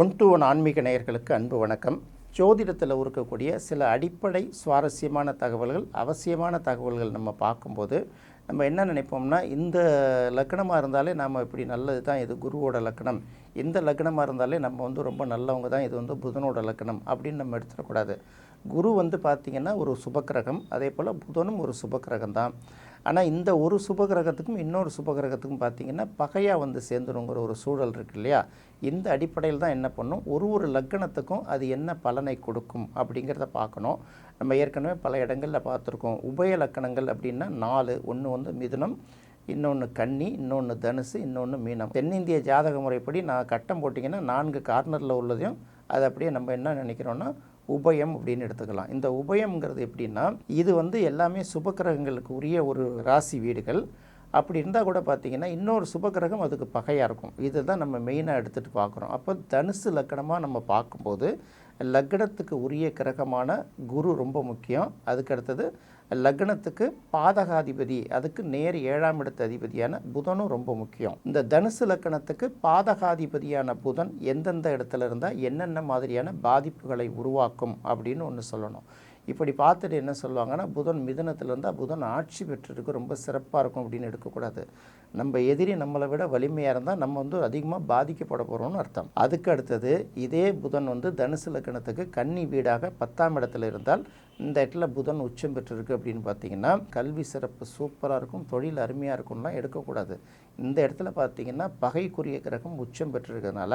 One to one ஆன்மீக நேயர்களுக்கு அன்பு வணக்கம். ஜோதிடத்தில் இருக்கக்கூடிய சில அடிப்படை சுவாரஸ்யமான தகவல்கள் அவசியமான தகவல்கள் நம்ம பார்க்கும்போது நம்ம என்ன நினைப்போம்னா இந்த லக்கணமாக இருந்தாலே நாம் இப்படி நல்லது தான் இது குருவோட லக்கணம் இந்த லக்கணமாக இருந்தாலே நம்ம வந்து ரொம்ப நல்லவங்க தான் இது வந்து புதனோட லக்கணம் அப்படின்னு நம்ம எடுத்துடக்கூடாது. குரு வந்து பார்த்திங்கன்னா ஒரு சுபக்கிரகம் அதே போல் புதனும் ஒரு சுபக்கிரகம் தான் ஆனால் இந்த ஒரு சுபகிரகத்துக்கும் இன்னொரு சுபகிரகத்துக்கும் பார்த்திங்கன்னா பகையாக வந்து சேர்ந்துருங்கிற ஒரு சூழல் இருக்கு இல்லையா? இந்த அடிப்படையில் தான் என்ன பண்ணும்? ஒரு ஒரு லக்கணத்துக்கும் அது என்ன பலனை கொடுக்கும் அப்படிங்கிறத பார்க்கணும். நம்ம ஏற்கனவே பல இடங்களில் பார்த்துருக்கோம். உபய லக்கணங்கள் அப்படின்னா நாலு. ஒன்று வந்து மிதுனம் இன்னொன்று கன்னி இன்னொன்று தனுசு இன்னொன்று மீனம். தென்னிந்திய ஜாதக முறைப்படி நான் கட்டம் போட்டிங்கன்னா நான்கு கார்னரில் உள்ளதையும் அது அப்படியே நம்ம என்ன நினைக்கிறோன்னா உபயம் அப்படின்னு எடுத்துக்கலாம். இந்த உபயம்ங்கிறது எப்படின்னா இது வந்து எல்லாமே சுபக்கிரகங்களுக்கு உரிய ஒரு ராசி வீடுகள். அப்படி இருந்தால் கூட பார்த்தீங்கன்னா இன்னொரு சுபகிரகம் அதுக்கு பகையாக இருக்கும். இதை தான் நம்ம மெயினாக எடுத்துகிட்டு பார்க்குறோம் அப்போ தனுசு லக்கணமாக நம்ம பார்க்கும்போது லக்னத்துக்கு உரிய கிரகமான குரு ரொம்ப முக்கியம். அதுக்கு அடுத்தது லக்னத்துக்கு பாதகாதிபதி அதுக்கு நேர் ஏழாம் இடத்து அதிபதியான புதனும் ரொம்ப முக்கியம். இந்த தனுசு லக்கணத்துக்கு பாதகாதிபதியான புதன் எந்தெந்த இடத்துல இருந்தால் என்னென்ன மாதிரியான பாதிப்புகளை உருவாக்கும் அப்படின்னு ஒன்று சொல்லணும். இப்படி பார்த்துட்டு என்ன சொல்லுவாங்கன்னா புதன் மிதனத்தில் இருந்தால் புதன் ஆட்சி பெற்றிருக்கு ரொம்ப சிறப்பாக இருக்கும் அப்படின்னு எடுக்கக்கூடாது. நம்ம எதிரி நம்மளை விட வலிமையாக இருந்தால் நம்ம வந்து அதிகமாக பாதிக்கப்பட போகிறோம்னு அர்த்தம். அதுக்கு அடுத்தது இதே புதன் வந்து தனுசு லக்கணத்துக்கு கன்னி வீடாக பத்தாம் இடத்துல இருந்தால் இந்த இடத்துல புதன் உச்சம் பெற்றிருக்கு அப்படின்னு பார்த்தீங்கன்னா கல்வி சிறப்பு சூப்பராக இருக்கும் தொழில் அருமையாக இருக்கும்லாம் எடுக்கக்கூடாது. இந்த இடத்துல பார்த்தீங்கன்னா பகைக்குரிய கிரகம் உச்சம் பெற்றிருக்கிறதுனால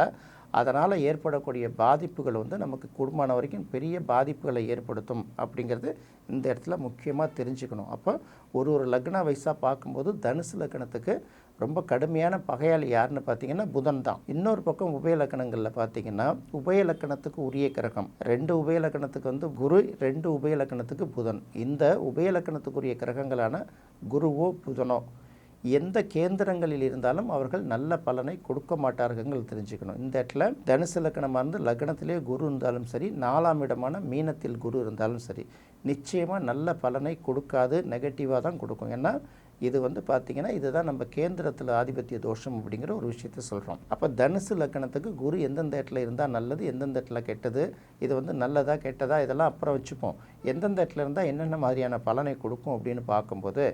அதனால் ஏற்படக்கூடிய பாதிப்புகள் வந்து நமக்கு குடும்பமான வரைக்கும் பெரிய பாதிப்புகளை ஏற்படுத்தும் அப்படிங்கிறது இந்த இடத்துல முக்கியமாக தெரிஞ்சுக்கணும். அப்போ ஒரு ஒரு லக்ன வயசாக பார்க்கும்போது தனுசு லக்னத்துக்கு ரொம்ப கடுமையான பகையாளி யாருன்னு பார்த்தீங்கன்னா புதன் தான். இன்னொரு பக்கம் உபய லக்கணங்களில் பார்த்தீங்கன்னா உபய லக்கணத்துக்கு உரிய கிரகம். ரெண்டு உபய லக்கணத்துக்கு வந்து குரு ரெண்டு உபய லக்கணத்துக்கு புதன். இந்த உபய லக்கணத்துக்குரிய கிரகங்களான குருவோ புதனோ எந்த கேந்திரங்களில் இருந்தாலும் அவர்கள் நல்ல பலனை கொடுக்க மாட்டார்கள் தெரிஞ்சுக்கணும். இந்த இடத்துல தனுசு லக்கணமாக இருந்து லக்னத்திலே குரு இருந்தாலும் சரி நாலாம் இடமான மீனத்தில் குரு இருந்தாலும் சரி நிச்சயமாக நல்ல பலனை கொடுக்காது நெகட்டிவாக தான் கொடுக்கும். ஏன்னா இது வந்து பார்த்திங்கன்னா இதுதான் நம்ம கேந்திரத்தில் ஆதிபத்திய தோஷம் அப்படிங்கிற ஒரு விஷயத்த சொல்கிறோம் அப்போ தனுசு லக்கணத்துக்கு குரு எந்தெந்த இடத்துல இருந்தால் நல்லது எந்தெந்த இடத்துல கெட்டது இது வந்து நல்லதா கெட்டதா இதெல்லாம் அப்புறம் வச்சுப்போம். எந்தெந்த இடத்துல இருந்தால் என்னென்ன மாதிரியான பலனை கொடுக்கும் அப்படின்னு பார்க்கும்போது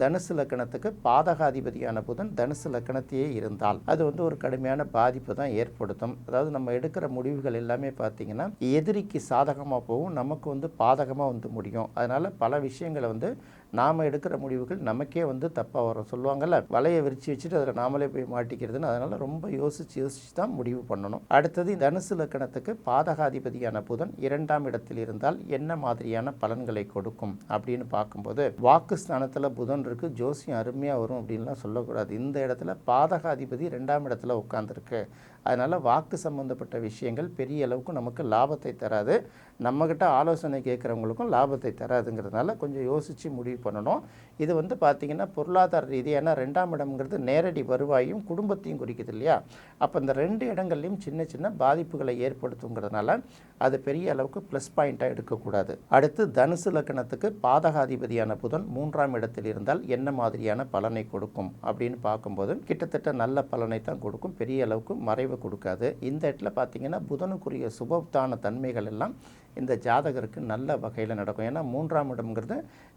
தனுசு லக்கணத்துக்கு பாதகாதிபதியான புதன் தனுசு லக்கணத்தையே இருந்தால் அது வந்து ஒரு கடுமையான பாதிப்பு தான் ஏற்படுத்தும். அதாவது நம்ம எடுக்கிற முடிவுகள் எல்லாமே பார்த்திங்கன்னா எதிரிக்கு சாதகமாக போகும் நமக்கு வந்து பாதகமாக வந்து முடியும். அதனால் பல விஷயங்களை வந்து நாம் எடுக்கிற முடிவுகள் நமக்கே வந்து தப்பாக வரும். சொல்லுவாங்கல்ல வலையை விரித்து வச்சுட்டு அதில் நாமளே போய் மாட்டிக்கிறதுன்னு அதனால் ரொம்ப யோசித்து யோசித்து தான் முடிவு பண்ணணும். அடுத்தது தனுசு லக்கணத்துக்கு பாதகாதிபதியான புதன் இரண்டாம் இடத்தில் இருந்தால் என்ன மாதிரியான பலன்களை கொடுக்கும் அப்படின்னு பார்க்கும்போது வாக்கு ஸ்தானத்தில் புதன் இருக்கு ஜோசியம் அருமையாக வரும் அப்படின்லாம் சொல்லக்கூடாது. இந்த இடத்துல பாதகாதிபதி ரெண்டாம் இடத்துல உட்காந்துருக்கு அதனால் வாக்கு சம்பந்தப்பட்ட விஷயங்கள் பெரிய அளவுக்கு நமக்கு லாபத்தை தராது. நம்மக்கிட்ட ஆலோசனை கேட்குறவங்களுக்கும் லாபத்தை தராதுங்கிறதுனால கொஞ்சம் யோசித்து முடிவு பண்ணணும். இது வந்து பார்த்திங்கன்னா பொருளாதார ரீதியான ரெண்டாம் இடம்ங்கிறது நேரடி வருவாயும் குடும்பத்தையும் குறிக்குது இல்லையா? அப்போ இந்த ரெண்டு இடங்கள்லையும் சின்ன சின்ன பாதிப்புகளை ஏற்படுத்துங்கிறதுனால அது பெரிய அளவுக்கு ப்ளஸ் பாயிண்ட்டாக எடுக்கக்கூடாது. அடுத்து தனுசு லக்கணத்துக்கு பாதகாதிபதியான புதன் மூன்றாம் இடத்தில் இருந்தால் என்ன மாதிரியான பலனை கொடுக்கும் அப்படின்னு பார்க்கும்போது கிட்டத்தட்ட நல்ல பலனை தான் கொடுக்கும். பெரிய அளவுக்கு மறைவு கொடுக்காது. இந்த இடத்துல பார்த்தீங்கன்னா புதனுக்குரிய சுபத்தான தன்மைகள் எல்லாம் இந்த ஜாதகருக்கு நல்ல வகையில் நடக்கும். ஏன்னா மூன்றாம் இடம்ங்கிறது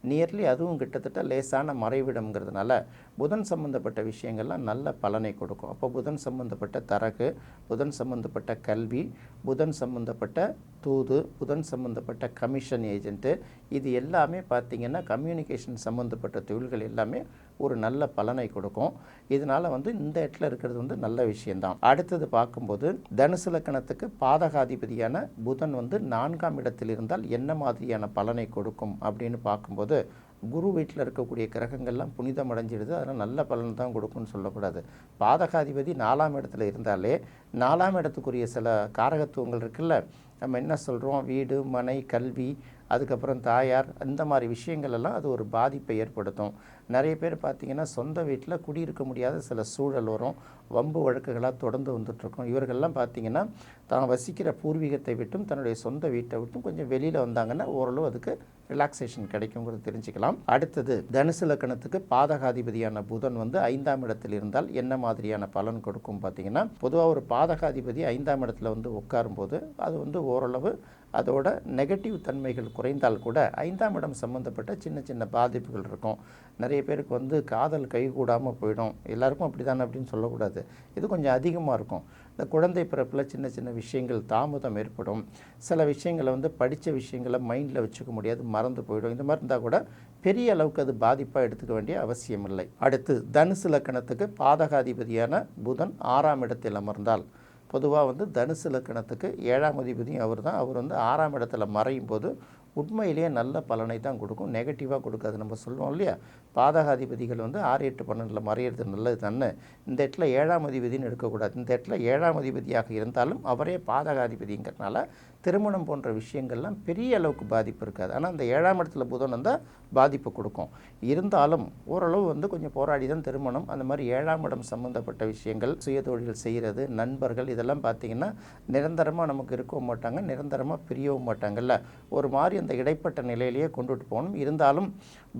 நியர்லி அதுவும் கிட்டத்தட்ட லேசான மறைவிடம்ங்கிறதுனால புதன் சம்பந்தப்பட்ட விஷயங்கள்லாம் நல்ல பலனை கொடுக்கும். அப்போ புதன் சம்பந்தப்பட்ட தரகு புதன் சம்பந்தப்பட்ட கல்வி புதன் சம்பந்தப்பட்ட தூது புதன் சம்பந்தப்பட்ட கமிஷன் ஏஜென்ட்டு இது எல்லாமே பார்த்திங்கன்னா கம்யூனிகேஷன் சம்மந்தப்பட்ட தொழில்கள் எல்லாமே ஒரு நல்ல பலனை கொடுக்கும். இதனால் வந்து இந்த இடத்துல இருக்கிறது வந்து நல்ல விஷயம்தான். அடுத்தது பார்க்கும்போது தனுசு லக்கணத்துக்கு பாதகாதிபதியான புதன் வந்து நான்காம் இடத்தில் இருந்தால் என்ன மாதிரியான பலனை கொடுக்கும் அப்படின்னு பார்க்கும்போது குரு வீட்டில் இருக்கக்கூடிய கிரகங்கள்லாம் புனிதம் அடைஞ்சிடுது. அதனால் நல்ல பலன் தான் கொடுக்கும்னு சொல்லக்கூடாது. பாதகாதிபதி நாலாம் இடத்துல இருந்தாலே நாலாம் இடத்துக்குரிய சில காரகத்துவங்கள் இருக்குல்ல. நம்ம என்ன சொல்கிறோம் வீடு மனை கல்வி அதுக்கப்புறம் தாயார் இந்த மாதிரி விஷயங்கள் எல்லாம் அது ஒரு பாதிப்பை ஏற்படுத்தும். நிறைய பேர் பார்த்திங்கன்னா சொந்த வீட்டில் குடியிருக்க முடியாத சில சூழல் வரும். வம்பு வழக்குகளாக தொடர்ந்து வந்துட்டுருக்கோம். இவர்கள்லாம் பார்த்திங்கன்னா தான் வசிக்கிற பூர்வீகத்தை விட்டும் தன்னுடைய சொந்த வீட்டை விட்டும் கொஞ்சம் வெளியில் வந்தாங்கன்னா ஓரளவு அதுக்கு ரிலாக்ஸேஷன் கிடைக்குங்கிறது தெரிஞ்சுக்கலாம். அடுத்தது தனுசு லக்கணத்துக்கு பாதகாதிபதியான புதன் வந்து ஐந்தாம் இடத்தில் இருந்தால் என்ன மாதிரியான பலன் கொடுக்கும் பார்த்தீங்கன்னா பொதுவாக ஒரு பாதகாதிபதி ஐந்தாம் இடத்துல வந்து உட்காரும்போது அது வந்து ஓரளவு அதோட நெகட்டிவ் தன்மைகள் குறைந்தால் கூட ஐந்தாம் இடம் சம்மந்தப்பட்ட சின்ன சின்ன பாதிப்புகள் இருக்கும். நிறைய பேருக்கு வந்து காதல் கைகூடாமல் போயிடும். எல்லாருக்கும் அப்படி தானே அப்படின்னு சொல்லக்கூடாது. இது கொஞ்சம் அதிகமாக இருக்கும். இந்த குழந்தை பிறப்பில் சின்ன சின்ன விஷயங்கள் தாமதம் ஏற்படும். சில விஷயங்களை வந்து படித்த விஷயங்களை மைண்டில் வச்சுக்க முடியாது மறந்து போயிடும். இந்த மாதிரி இருந்தால் கூட பெரிய அளவுக்கு அது பாதிப்பாக எடுத்துக்க வேண்டிய அவசியம் இல்லை. அடுத்து தனுசு லக்கணத்துக்கு பாதகாதிபதியான புதன் ஆறாம் இடத்தில் அமர்ந்தால். பொதுவாக வந்து தனுசு லக்கணத்துக்கு ஏழாம் அதிபதியும் அவர் தான் அவர் வந்து ஆறாம் இடத்துல மறையும் போது உண்மையிலேயே நல்ல பலனை தான் கொடுக்கும். நெகட்டிவாக கொடுக்காது. நம்ம சொல்லுவோம் இல்லையா? பாதகாதிபதிகள் வந்து ஆறு எட்டு பன்னெண்டில் மறையிறது நல்லது தானே? இந்த இடத்துல ஏழாம் அதிபதினு எடுக்கக்கூடாது. இந்த இடத்துல ஏழாம் அதிபதியாக இருந்தாலும் அவரே பாதகாதிபதிங்கிறனால திருமணம் போன்ற விஷயங்கள்லாம் பெரிய அளவுக்கு பாதிப்பு இருக்காது. ஆனால் அந்த ஏழாம் இடத்துல புதன் வந்தால் பாதிப்பு கொடுக்கும். இருந்தாலும் ஓரளவு வந்து கொஞ்சம் போராடி தான் திருமணம். அந்த மாதிரி ஏழாம் இடம் சம்மந்தப்பட்ட விஷயங்கள் சுயதொழில் செய்கிறது நண்பர்கள் இதெல்லாம் பார்த்திங்கன்னா நிரந்தரமாக நமக்கு இருக்கவும் மாட்டாங்க. நிரந்தரமாக பிரியவும் மாட்டாங்கல்ல. ஒரு மாதிரி இந்த இடைப்பட்ட நிலையிலேயே கொண்டுட்டு போகணும். இருந்தாலும்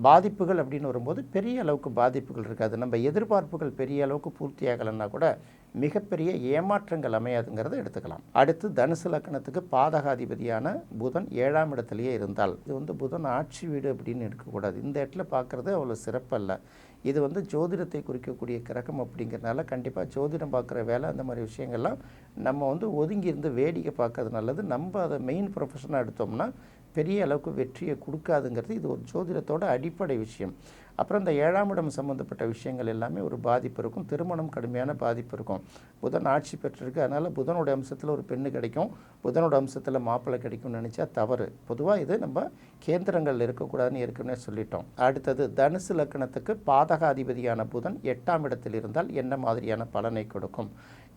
பாதிப்புகள் அப்படின்னு வரும்போது பெரிய அளவுக்கு பாதிப்புகள் இருக்காது. நம்ம எதிர்பார்ப்புகள் பெரிய அளவுக்கு பூர்த்தி ஆகலைன்னா கூட மிகப்பெரிய ஏமாற்றங்கள் அமையாதுங்கிறத எடுத்துக்கலாம். அடுத்து தனுசு லக்கணத்துக்கு பாதகாதிபதியான புதன் ஏழாம் இடத்துலையே இருந்தால் இது வந்து புதன் ஆட்சி வீடு அப்படின்னு எடுக்கக்கூடாது. இந்த இடத்துல பார்க்குறது அவ்வளோ சிறப்பல்ல. இது வந்து ஜோதிடத்தை குறிக்கக்கூடிய கிரகம் அப்படிங்கிறனால கண்டிப்பாக ஜோதிடம் பார்க்குற வேலை அந்த மாதிரி விஷயங்கள்லாம் நம்ம வந்து ஒதுங்கி இருந்து வேடிக்கை பார்க்கறது நல்லது. நம்ம அதை மெயின் ப்ரொஃபஷனாக எடுத்தோம்னா பெரிய அளவுக்கு வெற்றியை கொடுக்காதுங்கிறது இது ஒரு ஜோதிடத்தோட அடிப்படை விஷயம். அப்புறம் இந்த ஏழாம் இடம் சம்மந்தப்பட்ட விஷயங்கள் எல்லாமே ஒரு பாதிப்பு இருக்கும். திருமணம் கடுமையான பாதிப்பு இருக்கும். புதன் ஆட்சி பெற்றிருக்கு. அதனால் புதனோட அம்சத்தில் ஒரு பெண்ணு கிடைக்கும். புதனோட அம்சத்தில் மாப்பிள்ளை கிடைக்கும்னு நினச்சா தவறு. பொதுவாக இது நம்ம கேந்திரங்கள் இருக்கக்கூடாதுன்னு ஏற்கனவே சொல்லிட்டோம். அடுத்தது தனுசு லக்கணத்துக்கு பாதகாதிபதியான புதன் எட்டாம் இடத்தில் இருந்தால் என்ன மாதிரியான பலனை கொடுக்கும்?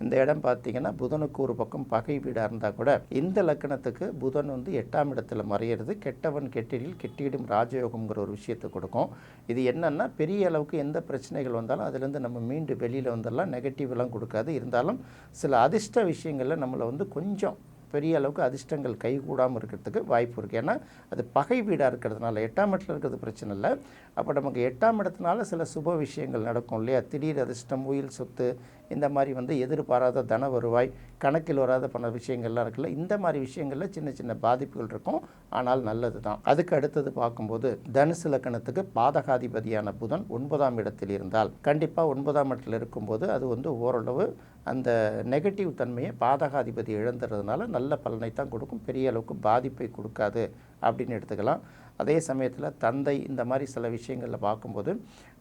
இந்த இடம் பார்த்தீங்கன்னா புதனுக்கு ஒரு பக்கம் பகை வீடாக இருந்தால் கூட இந்த லக்கணத்துக்கு புதன் வந்து எட்டாம் இடத்துல மறையிறது. கெட்டவன் கெட்டிடில் கெட்டிடும் ராஜயோகம்ங்கிற ஒரு விஷயத்தை கொடுக்கும். இது என்னன்னா பெரிய அளவுக்கு எந்த பிரச்சனைகள் வந்தாலும் அதுலேருந்து நம்ம மீண்டு வெளியில் வந்துடலாம். நெகட்டிவ்லாம் கொடுக்காது. இருந்தாலும் சில அதிர்ஷ்ட விஷயங்களில் நம்மளை வந்து கொஞ்சம் பெரிய அளவுக்கு அதிர்ஷ்டங்கள் கைகூடாமல் இருக்கிறதுக்கு வாய்ப்பு இருக்குது ஏன்னா அது பகை வீடாக இருக்கிறதுனால எட்டாம் இடத்துல இருக்கிறது பிரச்சனை இல்லை. அப்போ நமக்கு எட்டாம் இடத்துனால சில சுப விஷயங்கள் நடக்கும் இல்லையா? திடீர் அதிர்ஷ்டம் உயில் சொத்து இந்த மாதிரி வந்து எதிர்பாராத தன வருவாய் கணக்கில் வராத பண விஷயங்கள்லாம் இருக்குல்ல இந்த மாதிரி விஷயங்களில் சின்ன சின்ன பாதிப்புகள் இருக்கும். ஆனால் நல்லது தான். அதுக்கு அடுத்தது பார்க்கும்போது தனுசு லக்கணத்துக்கு பாதகாதிபதியான புதன் ஒன்பதாம் இடத்தில் இருந்தால் கண்டிப்பாக ஒன்பதாம் இடத்தில் இருக்கும்போது அது வந்து ஓரளவு அந்த நெகட்டிவ் தன்மையை பாதகாதிபதி இழந்துறதுனால நல்ல பலனை தான் கொடுக்கும். பெரிய அளவுக்கு பாதிப்பை கொடுக்காது அப்படின்னு எடுத்துக்கலாம். அதே சமயத்தில் தந்தை இந்த மாதிரி சில விஷயங்களில் பார்க்கும்போது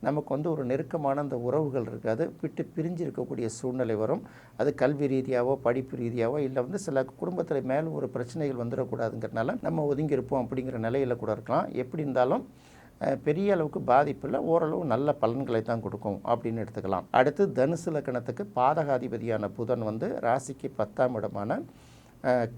நமக்கு வந்து ஒரு நெருக்கமான அந்த உறவுகள் இருக்காது. விட்டு பிரிஞ்சு இருக்கக்கூடிய சூழ்நிலை வரும். அது கல்வி ரீதியாவோ படிப்பு ரீதியாவோ இல்லை வந்து சில குடும்பத்தில் மேலும் ஒரு பிரச்சனைகள் வந்துடக்கூடாதுங்கிறனால நம்ம ஒதுங்கி இருப்போம் அப்படிங்கிற நிலையில் கூட இருக்கலாம். எப்படி இருந்தாலும் பெரிய அளவுக்கு பாதிப்பில் ஓரளவு நல்ல பலன்களை தான் கொடுக்கும் அப்படின்னு எடுத்துக்கலாம். அடுத்து தனுசு லக்கணத்துக்கு பாதகாதிபதியான புதன் வந்து ராசிக்கு பத்தாம் இடமான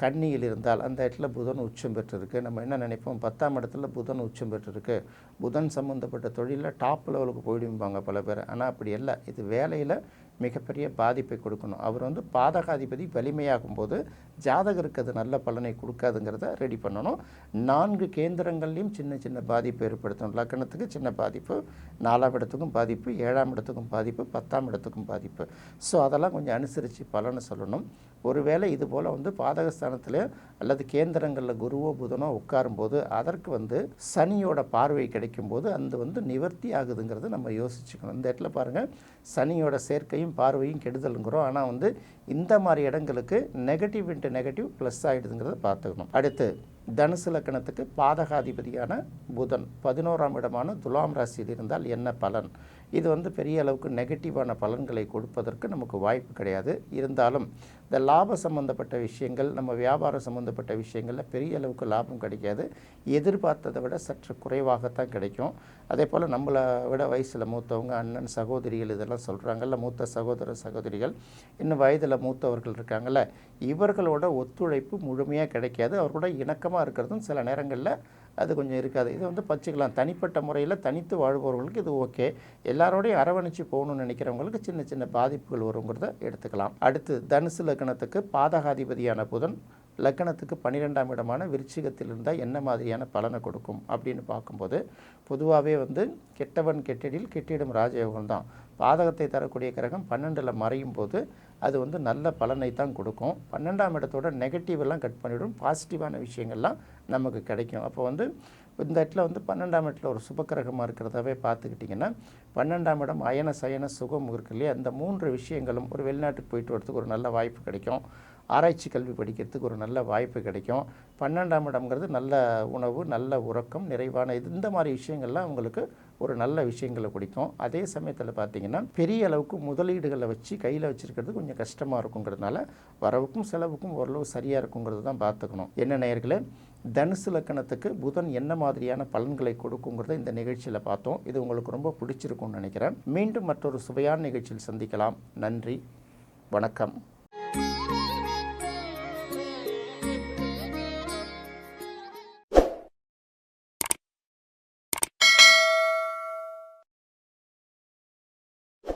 கன்னியில் இருந்தால் அந்த இடத்துல புதன் உச்சம் பெற்றிருக்கு. நம்ம என்ன நினைப்போம்? பத்தாம் இடத்துல புதன் உச்சம் பெற்றிருக்கு. புதன் சம்மந்தப்பட்ட தொழிலில் டாப் லெவலுக்கு போயிடும்பாங்க பல பேர். ஆனால் அப்படி இல்லை இது வேலையில் மிகப்பெரிய பாதிப்பை கொடுக்கணும். அவர் வந்து பாதகாதிபதி வலிமையாகும் போது ஜாதகருக்கு அது நல்ல பலனை கொடுக்காதுங்கிறத ரெடி பண்ணணும். நான்கு கேந்திரங்கள்லையும் சின்ன சின்ன பாதிப்பு ஏற்படுத்தும் லக்கணத்துக்கு சின்ன பாதிப்பு நாலாம் இடத்துக்கும் பாதிப்பு ஏழாம் இடத்துக்கும் பாதிப்பு பத்தாம் இடத்துக்கும் பாதிப்பு. ஸோ அதெல்லாம் கொஞ்சம் அனுசரித்து பலனை சொல்லணும். ஒருவேளை இது போல் வந்து பாதகஸ்தானத்தில் அல்லது கேந்திரங்களில் குருவோ புதனோ உட்காரும்போது அதற்கு வந்து சனியோட பார்வை கிடைக்கும்போது அந்த வந்து நிவர்த்தி ஆகுதுங்கிறத நம்ம யோசிச்சுக்கணும். இந்த இடத்துல பாருங்கள் சனியோட சேர்க்கையும் பார்வையும் கெடுதலுங்கிறோம். ஆனால் வந்து இந்த மாதிரி இடங்களுக்கு நெகட்டிவ் இன்ட்டு நெகட்டிவ் ப்ளஸ் ஆகிடுதுங்கிறத பார்த்துக்கணும். அடுத்து தனுசு லக்கணத்துக்கு பாதகாதிபதியான புதன். பதினோராம் இடமான துலாம் ராசியில் இருந்தால் என்ன பலன்? இது வந்து பெரிய அளவுக்கு நெகட்டிவான பலன்களை கொடுப்பதற்கு நமக்கு வாய்ப்பு கிடையாது. இருந்தாலும் இந்த லாப சம்பந்தப்பட்ட விஷயங்கள் நம்ம வியாபாரம் சம்பந்தப்பட்ட விஷயங்களில் பெரிய அளவுக்கு லாபம் கிடைக்காது. எதிர்பார்த்ததை விட சற்று குறைவாகத்தான் கிடைக்கும். அதே போல் நம்மளை விட வயசில் மூத்தவங்க அண்ணன் சகோதரிகள் இதெல்லாம் சொல்கிறாங்கல்ல மூத்த சகோதர சகோதரிகள். இன்னும் வயதில் மூத்தவர்கள் இருக்காங்கள்ல இவர்களோட ஒத்துழைப்பு முழுமையாக கிடைக்காது. அவர்களோட இணக்கமாக இருக்கிறதும் சில நேரங்களில் அது கொஞ்சம் இருக்காது. இதை வந்து பச்சுக்கலாம். தனிப்பட்ட முறையில் தனித்து வாழ்பவர்களுக்கு இது ஓகே. எல்லாரோடையும் அரவணைச்சு போகணும்னு நினைக்கிறவங்களுக்கு சின்ன சின்ன பாதிப்புகள் வருங்கிறத எடுத்துக்கலாம். அடுத்து தனுசு லக்னத்துக்கு பாதகாதிபதியான புதன் லக்கணத்துக்கு பன்னிரெண்டாம் இடமான விருச்சிகத்தில் இருந்தால் என்ன மாதிரியான பலனை கொடுக்கும் அப்படின்னு பார்க்கும்போது பொதுவாகவே வந்து கெட்டவன் கெட்டிடில் கெட்டிடும் ராஜயோகம் தான். பாதகத்தை தரக்கூடிய கிரகம் பன்னெண்டில் மறையும் போது அது வந்து நல்ல பலனை தான் கொடுக்கும். பன்னெண்டாம் இடத்தோட நெகட்டிவெல்லாம் கட் பண்ணிவிடும் பாசிட்டிவான விஷயங்கள்லாம் நமக்கு கிடைக்கும். அப்போ வந்து இந்த இடத்துல வந்து பன்னெண்டாம் இடத்துல ஒரு சுபக்கிரகமாக இருக்கிறதாவே பார்த்துக்கிட்டிங்கன்னா பன்னெண்டாம் இடம் அயன சயன சுகம் இருக்கு இல்லையா? அந்த மூன்று விஷயங்களும் ஒரு வெளிநாட்டுக்கு போயிட்டு வரதுக்கு ஒரு நல்ல வாய்ப்பு கிடைக்கும். ஆராய்ச்சி கல்வி படிக்கிறதுக்கு ஒரு நல்ல வாய்ப்பு கிடைக்கும். பன்னெண்டாம் இடம்ங்கிறது நல்ல உணவு நல்ல உறக்கம் நிறைவான இது இந்த மாதிரி விஷயங்கள்லாம் உங்களுக்கு ஒரு நல்ல விஷயங்களை பிடிக்கும் அதே சமயத்தில் பார்த்தீங்கன்னா பெரிய அளவுக்கு முதலீடுகளை வச்சு கையில் வச்சுருக்கிறது கொஞ்சம் கஷ்டமாக இருக்குங்கிறதுனால வரவுக்கும் செலவுக்கும் ஓரளவு சரியாக இருக்குங்கிறது தான் பார்த்துக்கணும் என்ன நேர்களே தனுசு லக்கணத்துக்கு புதன் என்ன மாதிரியான பலன்களை கொடுக்குங்கிறத இந்த நிகழ்ச்சியில் பார்த்தோம். இது உங்களுக்கு ரொம்ப பிடிச்சிருக்கும்னு நினைக்கிறேன். மீண்டும் மற்றொரு சுவையான நிகழ்ச்சியில் சந்திக்கலாம். நன்றி. வணக்கம்.